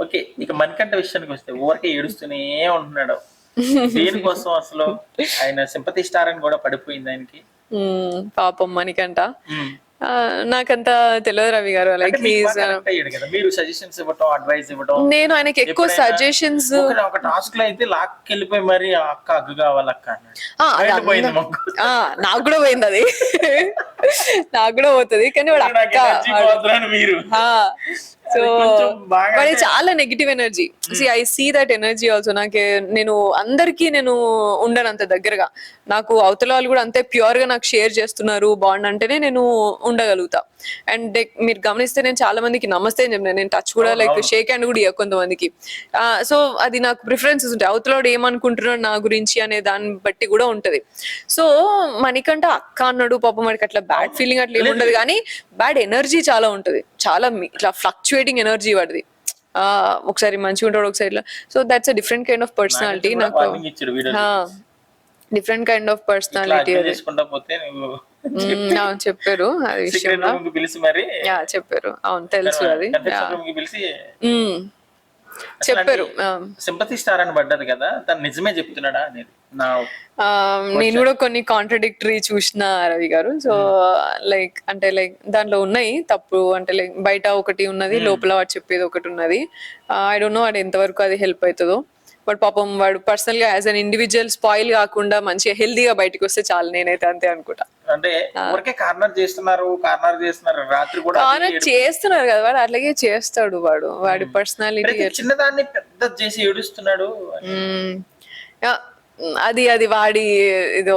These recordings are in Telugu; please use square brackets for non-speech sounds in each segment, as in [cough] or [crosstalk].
ఓకే ఇక మణికంఠ విషయానికి వస్తే ఊరికే ఏడుస్తూనే ఉంటున్నాడు. [laughs] దేనికోసం అసలు ఆయన సింపతి స్టార్ అని కూడా పడిపోయింది ఆయనకి? పాపం ఉమ్. నాకంత తెలియదు రవి గారు లైక్ కదా. మీరు సజెషన్స్ ఇవ్వటం అడ్వైస్ ఇవ్వటం నేను ఆయనకి ఎక్కువ సజెషన్స్ ఒక- ఒక టాస్క్లో అయితే లాక్కి వెళ్ళిపోయి మరి అక్క అగ్గు కావాలి అక్క నాకు కూడా పోయింది అది. [laughs] నాకు కూడా పోతుంది. కానీ వాడు అక్క మీరు. సో వాడి చాలా negative energy see I see that energy also నాకు నేను అందరికీ నేను ఉండను అంత దగ్గరగా. నాకు అవతల వాళ్ళు కూడా అంతే ప్యూర్గా నాకు షేర్ చేస్తున్నారు బాండ్ అంటేనే నేను ఉండగలుగుతా. అండ్ మీరు గమనిస్తే నేను చాలా మందికి నమస్తే అని చెప్పిన. నేను టచ్ కూడా లైక్ షేక్ హ్యాండ్ కూడా ఇవ్వ కొంతమందికి. సో అది నాకు ప్రిఫరెన్సెస్ ఉంటాయి. అవతలవాడు ఏమనుకుంటున్నాడు నా గురించి అనే దాన్ని బట్టి కూడా ఉంటది. సో మనకంటే అక్క అన్నాడు పాపం మనకి అట్లా బ్యాడ్ ఫీలింగ్ అట్లా ఏమి ఉండదు కానీ బ్యాడ్ ఎనర్జీ చాలా ఉంటది. చాలా ఇట్లా ఫ్లక్చువేటింగ్ ఎనర్జీ వాడిది. ఆ, ఒకసారి మంచిగా ఉంటాడు ఒకసారి ఇట్లా so that's a different kind of personality నాకు డిఫరెంట్ కైండ్ ఆఫ్ పర్సనాలిటీ చెప్పారు. అది సీక్రెట్ విషయంలో. రూమ్కి పిలిచి మరి యా చెప్పారు. అవును తెలుసు అది. చెప్పారు. సింపతి స్టార్ అని పడ్డది కదా తను నిజమే చెప్తున్నాడా అనేది? నేను కూడా కొన్ని కాంట్రడిక్టరీ చూసిన రవి గారు. సో లైక్ అంటే లైక్ దాంట్లో ఉన్నాయి తప్పు. అంటే లైక్ బయట ఒకటి ఉన్నది లోపల వాడు చెప్పేది ఒకటి ఉన్నది. ఐ డోంట్ నో వాడు ఎంతవరకు అది హెల్ప్ అవుతుందో బట్ పాపం వాడు పర్సనల్గా యాజ్ అన్ ఇండివిజువల్ స్పాయిల్ కాకుండా మంచిగా హెల్దీగా బయటకు వస్తే చాలు నేనైతే అంతే అనుకుంటా. అంటే ఊరికే కార్నర్ చేస్తున్నారు కార్నర్ చేస్తున్నారు. రాత్రి కూడా కానీ చేస్తున్నారు కదా వాడు అట్లాగే చేస్తాడు వాడు. వాడి పర్సనాలిటీ చిన్నదాన్ని పెద్ద చేసి ఏడుస్తున్నాడు. అది అది వాడి ఇదో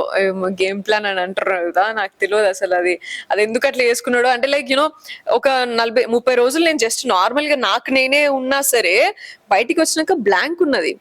గేమ్ ప్లాన్ అని అంటారు కదా నాకు తెలియదు అసలు అది. అది ఎందుకు అట్లా చేసుకున్నాడు? అంటే లైక్ యూనో ఒక నలభై ముప్పై రోజులు నేను జస్ట్ నార్మల్గా నాకు నేనే ఉన్నా సరే బయటికి వచ్చినాక బ్లాంక్ ఉన్నది.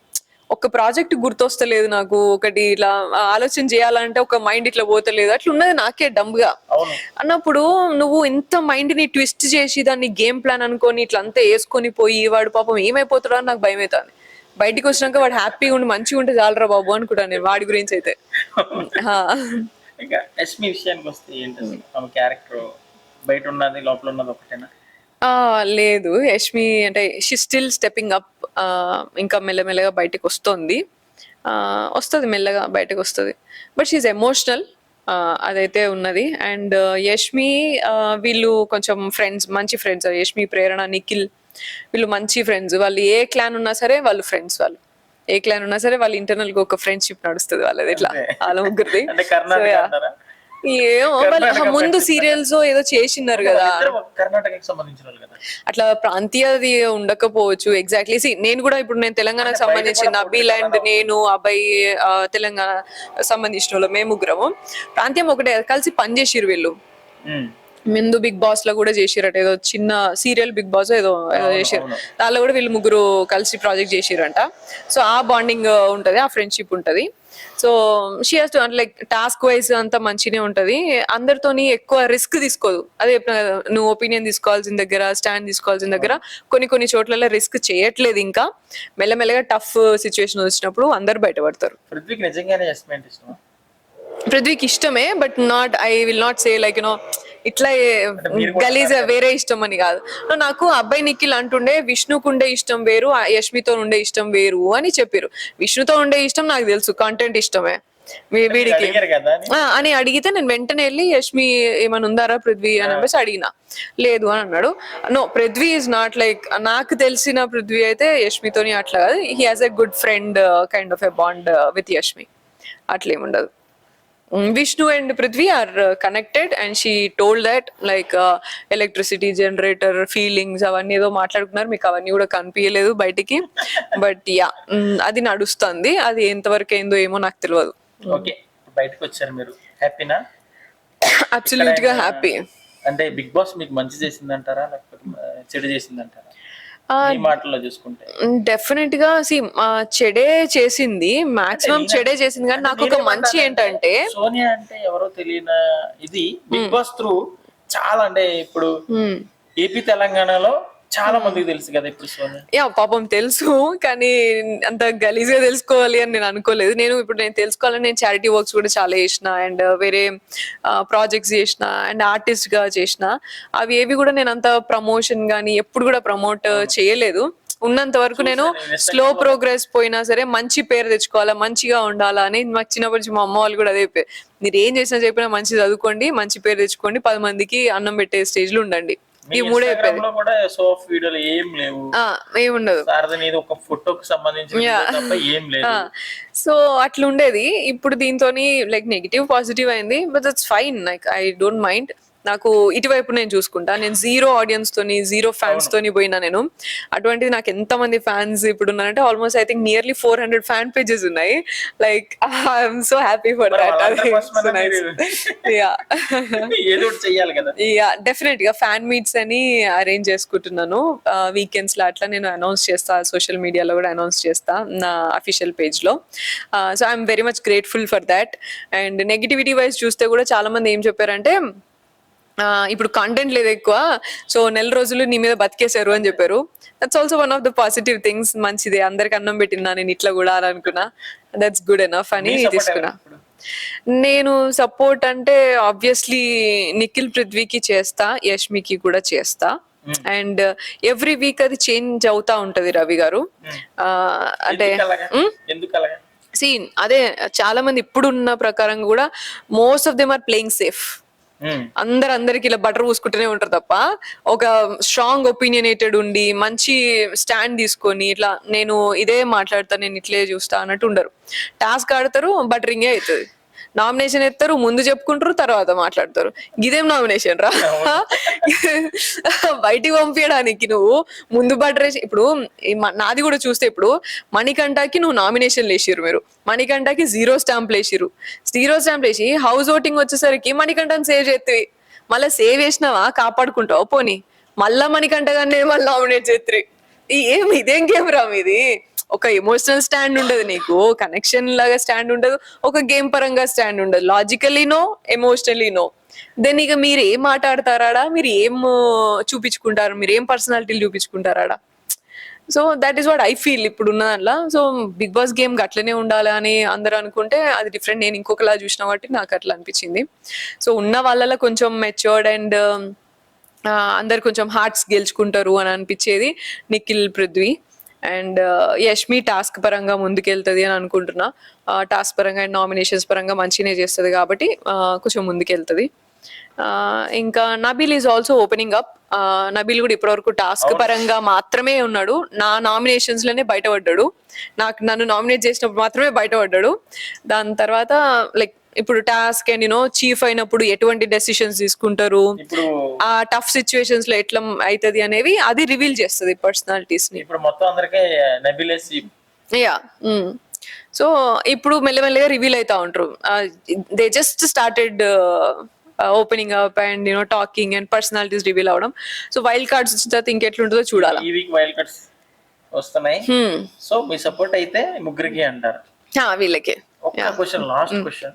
ఒక ప్రాజెక్ట్ గుర్తొస్తలేదు నాకు. ఒకటి ఇట్లా ఆలోచన చేయాలంటే ఒక మైండ్ ఇట్లా పోతలేదు. అట్లా ఉన్నది నాకే డంబ్గా అవును. అన్నప్పుడు నువ్వు ఎంత మైండ్ని ట్విస్ట్ చేసి దాన్ని గేమ్ ప్లాన్ అనుకొని ఇట్లా అంతా వేసుకొని పోయి వాడు పాపం ఏమైపోతాడో అని నాకు భయం అవుతుంది బయటికి వచ్చినాక వాడు హ్యాపీగా ఉండి మంచిగా ఉంటే చాలరా బాబు అనుకుంటాను నేను వాడి గురించి అయితే. [laughs] ఇంకా యష్మి విషయానికి వస్తే ఏంటి అసలు ఆమె క్యారెక్టర్ బయట ఉన్నది లోపల ఉన్నది ఒకటేనా? ఆ, లేదు. యష్మి అంటే షీ స్టిల్ స్టెప్పింగ్ అప్ ఇంకా మెల్లమెల్లగా బయటకు వస్తుంది. వస్తుంది మెల్లగా బయటకు వస్తుంది. బట్ షీఈ్ ఎమోషనల్ అదైతే ఉన్నది. అండ్ యష్మి ఆ, వీళ్ళు కొంచెం ఫ్రెండ్స్ మంచి ఫ్రెండ్స్ యష్మి ప్రేరణ నిఖిల్ వీళ్ళు మంచి ఫ్రెండ్స్ వాళ్ళు ఏ క్లాన్ ఉన్నా సరే వాళ్ళు ఫ్రెండ్స్ వాళ్ళు. ఏ క్లాన్ ఉన్నా సరే వాళ్ళ ఇంటర్నల్గా ఒక ఫ్రెండ్షిప్ నడుస్తుంది వాళ్ళది ఇట్లా. వాళ్ళ ముగ్గురిది. అంటే కర్ణాటక So, yeah. అంటారా? ఏమో వాళ్ళు ముందు సీరియల్స్ ఏదో చేసినారు కదా. కర్ణాటకకి సంబంధించిన అట్లా ప్రాంతీయది ఉండకపోవచ్చు. ఎగ్జాక్ట్లీ సి నేను కూడా ఇప్పుడు నేను తెలంగాణకు సంబంధించిన అండ్ నేను అబ్బాయి తెలంగాణ సంబంధించిన వాళ్ళు మేము ప్రాంతీయం ఒకటే కలిసి పనిచేసిరు వీళ్ళు. ముందు బిగ్ బాస్లో కూడా చేసిరట. ఏదో చిన్న సీరియల్ బిగ్ బాస్ ఏదో ఏదో చేసిరు. దానిలో కూడా వీళ్ళు ముగ్గురు కలిసి ప్రాజెక్ట్ చేసిరంట. సో ఆ బాండింగ్ ఉంటది ఆ ఫ్రెండ్షిప్ ఉంటది. So she has to like task wise అంతా మంచినే ఉంటది. అందరితోని ఎక్కువ రిస్క్ తీసుకోదు. అదే చెప్పిన కదా, నువ్వు ఒపీనియన్ తీసుకోవాల్సిన దగ్గర స్టాండ్ తీసుకోవాల్సిన దగ్గర కొన్ని కొన్ని చోట్ల రిస్క్ చేయట్లేదు ఇంకా. మెల్లమెల్లగా టఫ్ సిచ్యువేషన్ వచ్చినప్పుడు అందరు బయటపడతారు. పృథ్వీకి నిజంగానే ఇష్టమా? పృథ్వీకి ఇష్టమే but not I will not say like you know ఇట్లా గలీజ్ వేరే ఇష్టం అని కాదు. నాకు అబ్బాయి నిఖిల్ అంటుండే విష్ణుకు ఉండే ఇష్టం వేరు యష్మితో ఉండే ఇష్టం వేరు అని చెప్పారు విష్ణుతో ఉండే ఇష్టం నాకు తెలుసు కంటెంట్ ఇష్టమే. వీడికి. అని? ఆ, అని అడిగితే నేను వెంటనే వెళ్ళి యష్మి ఏమైనా ఉందారా పృథ్వీ? అని చెప్పేసి అడిగిన. లేదు అని అన్నాడు. No Prithvi is not like నాకు తెలిసిన పృథ్వీ అయితే యష్మితోని అట్లా కాదు. He has a good friend kind of a bond with Yashmi. అట్లేముండదు. Vishnu and Prithvi are connected and she told that like electricity generator feelings అవన్నీ ఏదో మాట్లాడుకున్నారు మీకు అవన్నీ కూడా కనిపించలేదు బయటికి బట్ యా అది నడుస్తుంది అది ఎంతవరకు ఏందో ఏమో నాకు తెలియదు ఓకే బయటకు వచ్చారు మీరు హ్యాపీనా అబ్సల్యూట్గా హ్యాపీ అంటే బిగ్ బాస్ మీకు మంచి చేసిందంటారా లేకపోతే చెడు చేసిందంటారా ఈ మాటల్లో చూసుకుంటే. డెఫినెట్గా సి చెడే చేసింది. మాక్సిమం చెడే చేసింది. కానీ నాకు ఒక మంచి ఏంటంటే సోనియా అంటే ఎవరో తెలియని ఇది బిగ్ బాస్ త్రూ చాలా అంటే ఇప్పుడు. ఏపీ తెలంగాణలో చాలా మందికి తెలుసు కదా ఇప్పుడు యా పాపం తెలుసు కానీ అంత గలీజ్గా తెలుసుకోవాలి అని నేను అనుకోలేదు. నేను ఇప్పుడు నేను తెలుసుకోవాలని నేను చారిటీ వర్క్స్ కూడా చాలా చేసిన అండ్ వేరే ప్రాజెక్ట్స్ చేసిన అండ్ ఆర్టిస్ట్గా చేసిన. అవి ఏవి కూడా నేను అంత ప్రమోషన్ కానీ ఎప్పుడు కూడా ప్రమోట్ చేయలేదు. ఉన్నంత వరకు నేను స్లో ప్రోగ్రెస్ పోయినా సరే మంచి పేరు తెచ్చుకోవాలా మంచిగా ఉండాలా అని మాకు చిన్నప్పటి నుంచి మా అమ్మ వాళ్ళు కూడా అదే చెప్పారు. మీరు ఏం చేసినా చెప్పినా మంచి చదువుకోండి మంచి పేరు తెచ్చుకోండి పది మందికి అన్నం పెట్టే స్టేజ్లో ఉండండి. ఈ మూడే కూడా వీడియోలు ఏం లేవు. శారద నీది ఒక ఫోటోకి సంబంధించిన ఏం [laughs] లేదు. సో అట్లా ఉండేది ఇప్పుడు దీంతో లైక్ నెగిటివ్ పాజిటివ్ అయింది. But that's fine like I don't mind నాకు ఇటువైపు నేను చూసుకుంటా. నేను జీరో ఆడియన్స్ తోని జీరో ఫ్యాన్స్ తోని పోయినా నేను. అటువంటిది నాకు ఎంత మంది ఫ్యాన్స్ ఇప్పుడు ఉన్నారంటే almost I think nearly four hundred fan pages ఉన్నాయి like I'm so happy for that yeah డెఫినెట్గా ఫ్యాన్ మీట్స్ అని అరేంజ్ చేసుకుంటున్నాను. వీకెండ్స్లో అట్లా నేను అనౌన్స్ చేస్తా. సోషల్ మీడియాలో కూడా అనౌన్స్ చేస్తా నా అఫీషియల్ పేజ్లో. So I'm very much grateful for that and negativity wise చూస్తే కూడా చాలా మంది ఏం చెప్పారంటే ఇప్పుడు కంటెంట్ లేదు ఎక్కువ. సో నెల రోజులు నీ మీద బతికేశారు అని చెప్పారు. That's also one of the positive things మంచిదే. అందరికి అన్నం పెట్టినా నేను ఇట్లా కూడా అని అనుకున్నా. దట్స్ గుడ్ ఎనఫ్ అని తీసుకున్నా. ఇప్పుడు? నేను సపోర్ట్ అంటే ఆబ్వియస్లీ నిఖిల్ పృథ్వీకి చేస్తా. యష్మికి కూడా చేస్తా. అండ్ ఎవ్రీ వీక్ అది చేంజ్ అవుతా ఉంటది రవి గారు. ఆ, అంటే సీన్ అదే చాలా మంది ఇప్పుడున్న ప్రకారం కూడా most of them are playing safe. అందరు అందరికి ఇలా బటర్ పూసుకుంటూనే ఉంటారు తప్ప ఒక స్ట్రాంగ్ ఒపీనియనేటెడ్ ఉండి మంచి స్టాండ్ తీసుకొని ఇట్లా నేను ఇదే మాట్లాడతా నేను ఇట్లే చూస్తా అన్నట్టు ఉండరు. టాస్క్ ఆడతారు బటరింగే అవుతుంది. నామినేషన్ ఎత్తారు ముందు చెప్పుకుంటారు తర్వాత మాట్లాడతారు. ఇదేం నామినేషన్ రా? బయటికి పంపించడానికి నువ్వు ముందు బట్టర్ ఇప్పుడు నాది కూడా చూస్తే ఇప్పుడు మణికంఠకి నువ్వు నామినేషన్ లేచిరు మీరు. మణికంఠకి జీరో స్టాంప్ వేసిరు జీరో స్టాంప్ లేచి హౌస్ ఓటింగ్ వచ్చేసరికి మణికంఠని సేవ్ చేస్తుంది మళ్ళీ సేవ్ చేసినావా? కాపాడుకుంటావు? పోనీ. మళ్ళా మణికంఠ గారిని మళ్ళీ నామినేట్ చేస్తారు ఏం ఇదేం గేమ్ రా మీది? ఒక ఎమోషనల్ స్టాండ్ ఉండదు నీకు కనెక్షన్ లాగా స్టాండ్ ఉండదు ఒక గేమ్ పరంగా స్టాండ్ ఉండదు. Logically no emotionally no then ఇక మీరు ఏం మాట్లాడతారాడా? మీరు ఏం చూపించుకుంటారు? మీరు ఏం పర్సనాలిటీలు చూపించుకుంటారాడా? So that is what I feel ఇప్పుడు ఉన్న దాంట్లో సో బిగ్ బాస్ గేమ్ అట్లనే ఉండాలి అని అందరూ అనుకుంటే అది డిఫరెంట్ నేను ఇంకొకలా చూసిన కాబట్టి నాకు అట్లా అనిపించింది. సో ఉన్న వాళ్ళలో కొంచెం మెచ్యూర్డ్ అండ్ అందరు కొంచెం హార్ట్స్ గెలుచుకుంటారు అని అనిపించేది నిఖిల్ పృథ్వీ. అండ్ యష్మి టాస్క్ పరంగా ముందుకెళ్తుంది అని అనుకుంటున్నా. టాస్క్ పరంగా అండ్ నామినేషన్స్ పరంగా మంచిగానే చేస్తుంది కాబట్టి ఆ, కొంచెం ముందుకెళ్తుంది. ఇంకా Nabeel is also opening up Nabeel కూడా ఇప్పటివరకు టాస్క్ పరంగా మాత్రమే ఉన్నాడు. నా నామినేషన్స్లోనే బయటపడ్డాడు. నాకు నన్ను నామినేట్ చేసినప్పుడు మాత్రమే బయటపడ్డాడు. దాని తర్వాత లైక్ ఇప్పుడు టాస్క్ అండ్ యూనో చీఫ్ అయినప్పుడు ఎటువంటి డెసిషన్స్ తీసుకుంటారు? ఆ టఫ్ సిచ్యువేషన్స్లో ఎట్లా అవుతుంది అనేవి అది రివీల్ చేస్తుంది పర్సనాలిటీస్ని. ఇప్పుడు మొత్తం అందరికీ యా సో ఇప్పుడు మెల్లమెల్లగా రివీల్ అవుతా ఉంటారు they just started opening up and you know talking and personalities reveal అవడం. సో వైల్డ్ కార్డ్స్ వచ్చిన తర్వాత ఇంకెట్లుంటుందో చూడాలా. ఈ వీక్ వైల్డ్ కార్డ్స్ వస్తున్నాయి. Hmm. సో మీ సపోర్ట్ అయితే ముగ్గురికి అంటారు. వీళ్ళకే. ఒక్క క్వశ్చన్ లాస్ట్ క్వశ్చన్